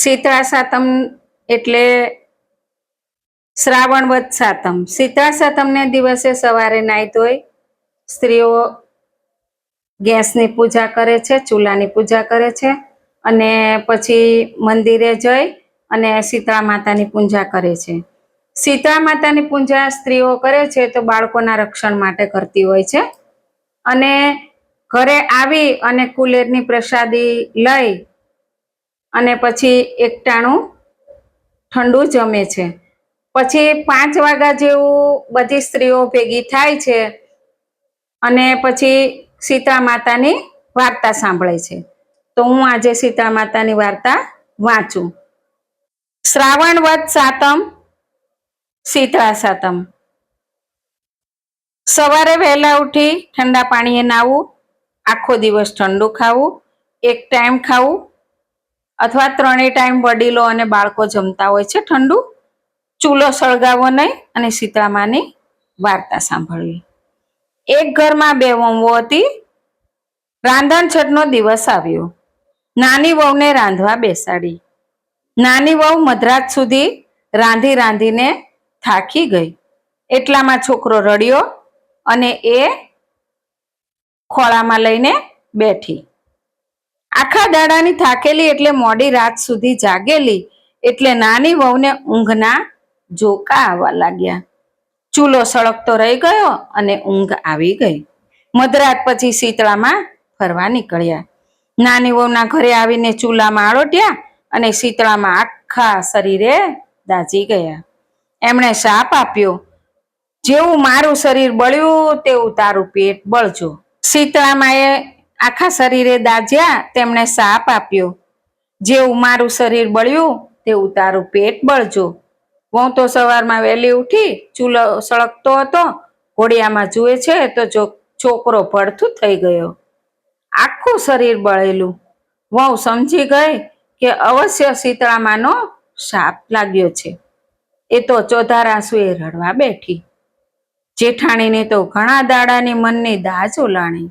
શીતળા સાતમ એટલે શ્રાવણ વધ સાતમ શીતળા સાતમને દિવસે સવારે નાહી ધોઈ સ્ત્રીઓ ગેસની પૂજા કરે છે, ચૂલાની પૂજા કરે છે અને પછી મંદિરે જઈ અને શીતળા માતાની પૂજા કરે છે. શીતળા માતાની પૂજા સ્ત્રીઓ કરે છે તો બાળકોના રક્ષણ માટે કરતી હોય છે. અને ઘરે આવી અને કુલેરની પ્રસાદી લઈ અને પછી એકટાણું ઠંડુ જમે છે. પછી પાંચ વાગ્યા જેવું બધી સ્ત્રીઓ ભેગી થાય છે અને પછી સીતા માતાની વાર્તા સાંભળે છે. તો હું આજે સીતા માતાની વાર્તા વાંચું. શ્રાવણ વધ સાતમ શીતળા સાતમ. સવારે વહેલા ઉઠી ઠંડા પાણીએ નાવું આખો દિવસ ઠંડુ ખાવું, એક ટાઈમ ખાવું અથવા ત્રણેય ટાઈમ વડીલો અને બાળકો જમતા હોય છે, ઠંડુ ચૂલો સળગાવો નહીં અને સીતામાની વાર્તા સાંભળવી. એક ઘરમાં બે વહુઓ હતી. રાંધણ છઠનો દિવસ આવ્યો. નાની વહુને રાંધવા બેસાડી. નાની વહુ મધરાત સુધી રાંધી રાંધીને થાકી ગઈ. એટલામાં છોકરો રડ્યો અને એ ખોળામાં લઈને બેઠી. આખા દાડાની થાકેલી એટલે મોડી રાત સુધી જાગેલી એટલે નાની વહુને ઊંઘના જોકા આવવા લાગ્યા. ચૂલો સળગતો રહી ગયો અને ઊંઘ આવી ગઈ. મધરાત પછી શીતળામાં ફરવા નીકળ્યા. નાની વહુના ઘરે આવીને ચૂલામાં આળોટ્યા અને શીતળામાં આખા શરીરે દાઝી ગયા. એમણે શાપ આપ્યો, જેવું મારું શરીર બળ્યું, તેવું તારું પેટ બળજો. શીતળામાં એ આખા શરીરે દાજ્યા, તેમણે સાપ આપ્યો. જેવું મારું શરીર બળ્યું, તેવું તારું પેટ બળજો. હું તો સવારમાં વહેલી ઉઠી, ચૂલો સળગતો હતો, ઘોડિયામાં જુએ છે તો છોકરો ભડથું થઈ ગયો. આખું શરીર બળેલું. વહુ સમજી ગઈ કે અવશ્ય શીતળામાનો શાપ લાગ્યો છે. એ તો ચોધારાસુએ રડવા બેઠી. જેઠાણીને તો ઘણા દાડાની મનની દાજ ઓલાણી.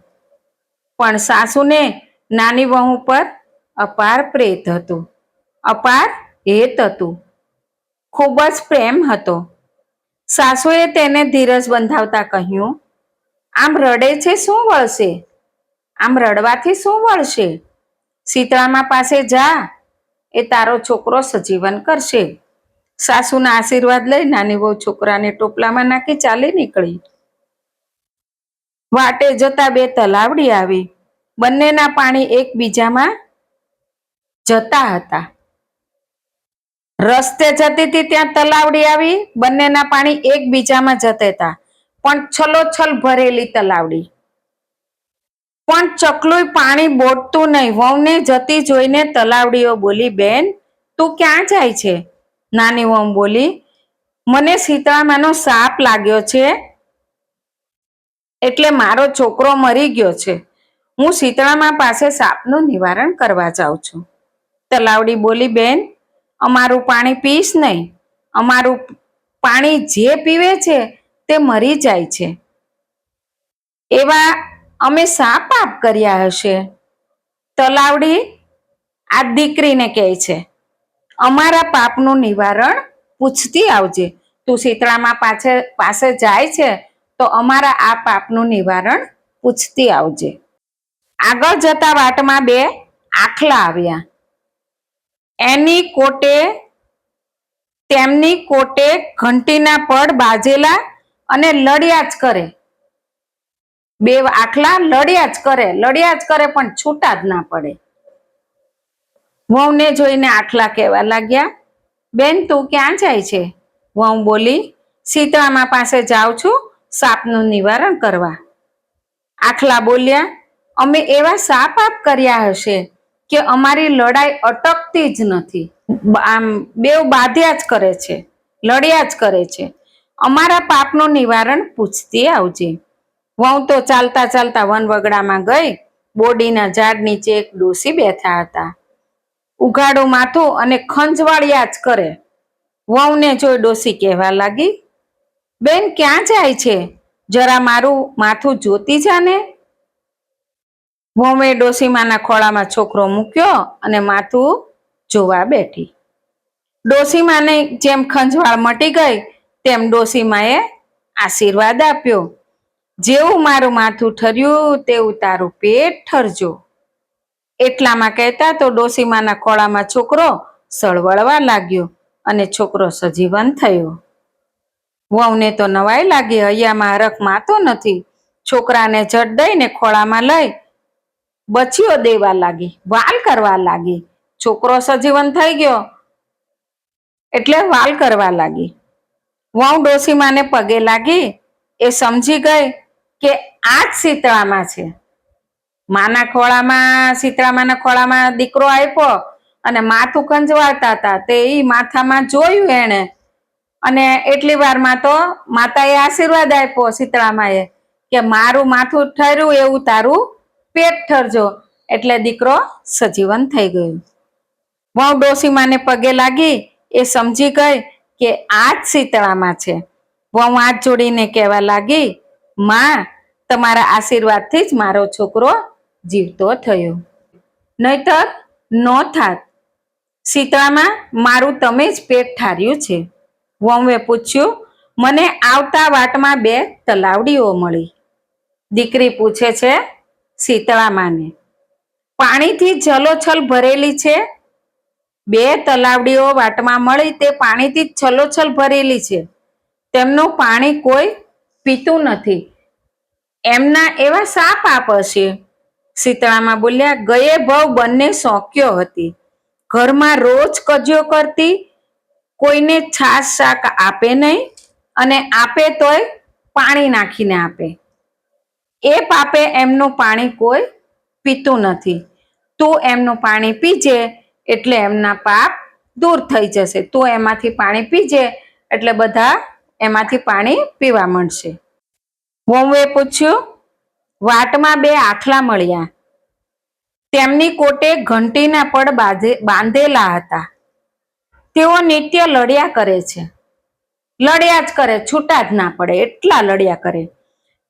પણ સાસુને નાની વહુ પર અપાર પ્રેત હતું. અપાર હેત હતું. ખૂબ જ પ્રેમ હતો. સાસુએ તેને ધીરજ બંધાવતા કહ્યું, આમ રડે છે શું વળશે? આમ રડવાથી શું વળશે? શીતળામાં પાસે જા, એ તારો છોકરો સજીવન કરશે. સાસુના આશીર્વાદ લઈ નાની બહુ છોકરાને ટોપલામાં નાખી ચાલી નીકળી. વાટે જતા બે તલાવડી આવી. બંનેના પાણી એકબીજામાં જતા હતા. રસ્તે જતી હતી ત્યાં તલાવડી આવી, બંનેના પાણી એકબીજામાં જતા હતા. પણ છલોછલ ભરેલી તલાવડી. પણ ચકલું પાણી બોટતું નહીં. વહુને જતી જોઈને તલાવડીઓ બોલી, બેન, તું ક્યાં જાય છે? નાની વહુ બોલી, મને શીતળામાનો સાપ લાગ્યો છે. એટલે મારો છોકરો મરી ગયો છે. હું શીતળામાં પાસે સાપનું નિવારણ કરવા જાઉં છું. તલાવડી બોલી, બેન, અમારું પાણી પીશ નહીં. અમારું પાણી જે પીવે છે તે મરી જાય છે. એવા અમે શા પાપ કર્યા હશે. તલાવડી આ દીકરીને કહે છે, અમારા પાપનું નિવારણ પૂછતી આવજે. તું શીતળામાં પાસે પાસે જાય છે તો અમારા આ પાપનું નિવારણ પૂછતી આવજે. આગળ જતા વાટમાં બે આખલા આવ્યા. એની કોટે, તેમની કોટે ઘંટીના પડ બાજેલા અને લડ્યા જ કરે. બે આખલા લડ્યા જ કરે, લડ્યા જ કરે પણ છૂટા જ ના પડે. વહુને જોઈને આખલા કહેવા લાગ્યા, બેન, તું ક્યાં જાય છે? વહુ બોલી સીતળામા પાસે જાઉં છું. સાપનું નિવારણ કરવા. આખલા બોલ્યા, અમે એવા સાપ આપ કર્યા હશે કે અમારી લડાઈ અટકતી જ નથી. આમ બેવ બાધ્યા જ કરે છે, લડ્યા જ કરે છે. અમારા પાપનું નિવારણ પૂછતી આવજે. વહુ તો ચાલતા ચાલતા વનવગડામાં ગઈ, બોડીના ઝાડ નીચે એક ડોસી બેઠા હતા. ઉઘાડું માથું અને ખંજવાળિયા જ કરે. વહુને જોઈ ડોસી કહેવા લાગી બેન, ક્યાં જાય છે? જરા મારું માથું જોતી જાને. ભોમે ડોસીમાના ખોળામાં છોકરો મૂક્યો અને માથું જોવા બેઠી. ડોસીમાને જેમ ખંજવાળ મટી ગઈ, તેમ ડોસીમાએ આશીર્વાદ આપ્યો. જેવું મારું માથું ઠર્યું, તેવું તારું પેટ ઠરજો. એટલામાં કહેતા તો ડોસીમાના ખોળામાં છોકરો સળવળવા લાગ્યો અને છોકરો સજીવન થયો. વહુને તો નવાઈ લાગી, હૈયામાં હરખ માતો નથી. છોકરાને જટ દઈને ખોળામાં લઈ બચીઓ દેવા લાગી, વાલ કરવા લાગી. છોકરો સજીવન થઈ ગયો એટલે વાલ કરવા લાગી. વહુ ડોસીમાને પગે લાગી, એ સમજી ગઈ કે આ જ શીતળામાં છે. માના ખોળામાં, શીતળામાના ખોળામાં દીકરો આપ્યો અને માથું ખંજવાળતા હતા તે ઈ માથામાં જોયું એણે અને એટલી વારમાં તો માતાએ આશીર્વાદ આપ્યો શીતળામાએ કે મારું માથું ઠર્યું એવું તારું પેટ ઠરજો. એટલે દીકરો સજીવન થઈ ગયો. વહુ ડોસીમાને પગે લાગી એ સમજી ગઈ કે આ જ શીતળામાં છે. વહુ હાથ જોડીને કહેવા લાગી, માં, તમારા આશીર્વાદથી જ મારો છોકરો જીવતો થયો. નહીતર નો થાત. શીતળામાં, મારું તમે જ પેટ ઠાર્યું છે. વહુએ પૂછ્યું, મને આવતા વાટમાં બે તલાવડીઓ મળી. દીકરી પૂછે છે શીતળામાને પાણીથી જલોછલ ભરેલી છે? બે તલાવડીઓ વાટમાં મળી તે પાણીથી છલોછલ ભરેલી છે. તેમનું પાણી કોઈ પીતું નથી. એમના એવા સાપ પાપ હશે. શીતળામાં બોલ્યા, ગયે ભવ બંને સોંક્યો હતી. ઘરમાં રોજ કજ્યો કરતી કોઈને છાશ, શાક આપે નહીં અને આપે તોય પાણી નાખીને આપે. એ પાપે એમનું પાણી કોઈ પીતું નથી. તું એમનું પાણી પીજે એટલે એમના પાપ દૂર થઈ જશે. તું એમાંથી પાણી પીજે એટલે બધા એમાંથી પાણી પીવા મળશે વહુએ પૂછ્યું, વાટમાં બે આખલા મળ્યા. તેમની કોટે ઘંટીના પડ બાંધે બાંધેલા હતા. તેઓ નિત્ય લડ્યા કરે છે. લડ્યા જ કરે, છૂટા જ ના પડે, એટલા લડ્યા કરે.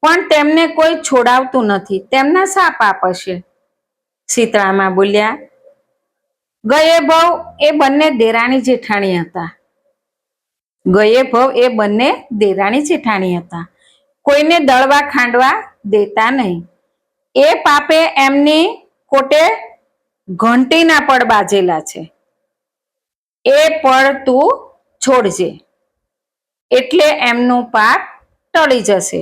પણ તેમને કોઈ છોડાવતું નથી, તેમના શા પાપ હશે શીતળામાં બોલ્યા, ગયે ભવ એ બંને દેરાણી જેઠાણી હતા. ગયે ભવ એ બંને દેરાણી જેઠાણી હતા. કોઈને દળવા ખાંડવા દેતા નહીં. એ પાપે એમની કોટે ઘંટીના પડ બાજેલા છે. એ પડ તું છોડજે. એટલે એમનું પાપ ટળી જશે.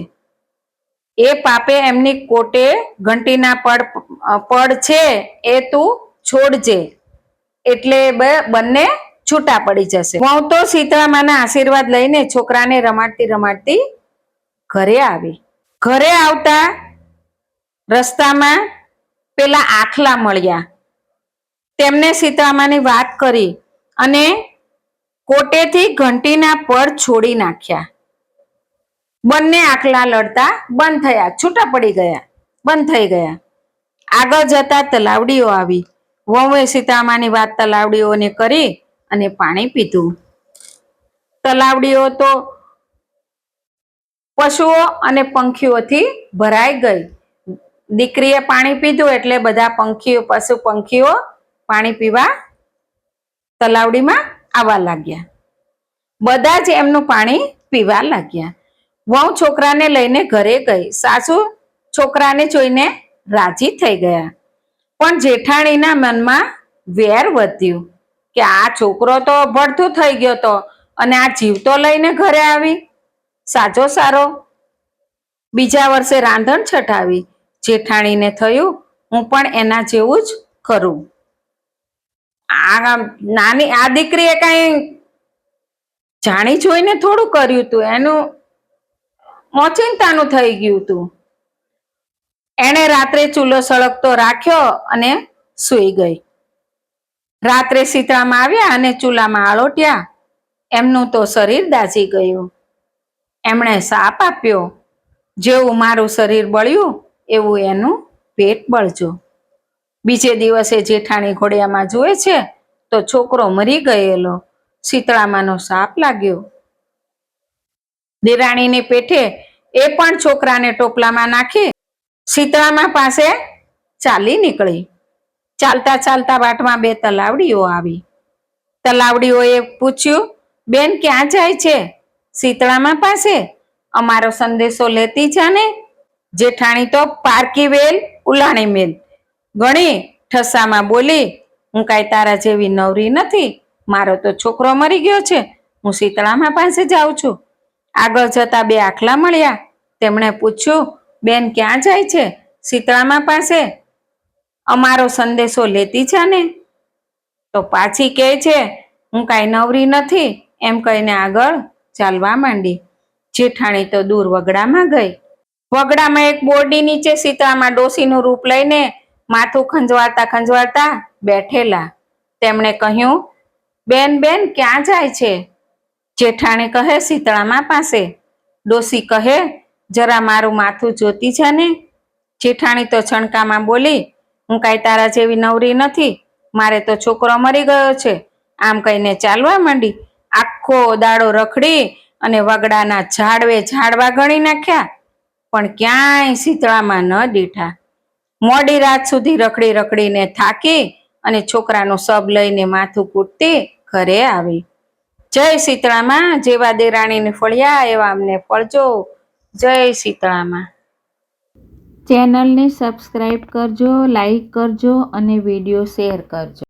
એ પાપે એમની કોટે ઘંટીના પડ પડ છે એ તું છોડજે. એટલે બંને છૂટા પડી જશે. હું તો સીતળામાના આશીર્વાદ લઈને છોકરાને રમાડતી રમાડતી ઘરે આવી. ઘરે આવતા રસ્તામાં પેલા આખલા મળ્યા. તેમને સીતળામાની વાત કરી. અને કોટેથી ઘંટીના પડ છોડી નાખ્યા. બંને આખલા લડતા બંધ થયા, છૂટા પડી ગયા, બંધ થઈ ગયા. આગળ જતા તલાવડીઓ આવી. વહુએ સીતામાની વાત તલાવડીઓને કરી અને પાણી પીધું. તલાવડીઓ તો પશુઓ અને પંખીઓથી ભરાઈ ગઈ. દીકરીએ પાણી પીધું એટલે બધા પંખીઓ, પશુ પંખીઓ પાણી પીવા તલાવડીમાં આવવા લાગ્યા. બધા જ એમનું પાણી પીવા લાગ્યા. વહુ છોકરાને લઈને ઘરે ગઈ. સાસુ છોકરાને જોઈને રાજી થઈ ગયા. પણ જેઠાણીના મનમાં વેર વધ્યું કે આ છોકરો તો ભડથું થઈ ગયો તો અને આ જીવતો લઈને ઘરે આવી. સાજો સારો. બીજા વર્ષે રાંધણ છઠાવી. જેઠાણીને થયું, હું પણ એના જેવું જ કરું. આ નાની, આ દીકરીએ કઈ જાણી જોઈને થોડું કર્યું તું? એનું મોચિંતાનું થઈ ગયું તું. એણે રાત્રે ચૂલો સળગતો રાખ્યો અને સૂઈ ગઈ. રાત્રે સીતળામાં આવ્યા અને ચૂલામાં આળોટ્યા. એમનું તો શરીર દાઝી ગયું. એમણે સાપ આપ્યો. જેવું મારું શરીર બળ્યું, એવું એનું પેટ બળજો. બીજે દિવસે જેઠાણી ઘોડિયામાં જુએ છે, તો છોકરો મરી ગયેલો. શીતળામાનો સાપ લાગ્યો. દેરાણીને પેઠે એ પણ છોકરાને ટોપલામાં નાખી શીતળામાં પાસે ચાલી નીકળી. ચાલતા ચાલતા વાટમાં બે તલાવડીઓ આવી. તલાવડીઓએ પૂછ્યું, બેન, ક્યાં જાય છે? શીતળામાં પાસે? અમારો સંદેશો લેતી છે ને જેઠાણી તો પારકી વેલ ઉલાણી મેલ ગણી ઠસામાં બોલી, હું કાંઈ તારા જેવી નવરી નથી. મારો તો છોકરો મરી ગયો છે. હું શીતળામાં પાસે જાઉં છું. આગળ જતા બે આખલા મળ્યા. તેમણે પૂછ્યું, બેન ક્યાં જાય છે? શીતળામાં પાસે? અમારો સંદેશો લેતી છે ને? તો પાછી કહે છે, હું કાંઈ નવરી નથી. એમ કહીને આગળ ચાલવા માંડી. જેઠાણી તો દૂર વગડામાં ગઈ. વગડામાં એક બોરડી નીચે શીતળામાં ડોસીનું રૂપ લઈને માથું ખંજવાળતા ખંજવાતા બેઠેલા. તેમણે કહ્યું, બેન બેન, ક્યાં જાય છે? જેઠાણી કહે, શીતળામાં પાસે. ડોસી કહે, જરા મારું માથું જોતી છે ને? જેઠાણી તો છણકામાં બોલી, હું કાંઈ તારા જેવી નવરી નથી. મારે તો છોકરો મરી ગયો છે. આમ કહીને ચાલવા માંડી. આખો દાડો રખડી અને વગડાના ઝાડવે ઝાડવા ગણી નાખ્યા. પણ ક્યાંય શીતળામાં ન દીઠા. મોડી રાત સુધી રખડી રખડીને થાકી અને છોકરાનું સબ લઈને માથું કૂટતી ઘરે આવી. જય શીતળામાં, જેવા દેરાણીને ફળ્યા, એવા અમને ફળજો. જય શીતળામાં. ચેનલને સબસ્ક્રાઈબ કરજો લાઈક કરજો અને વીડિયો શેર કરજો.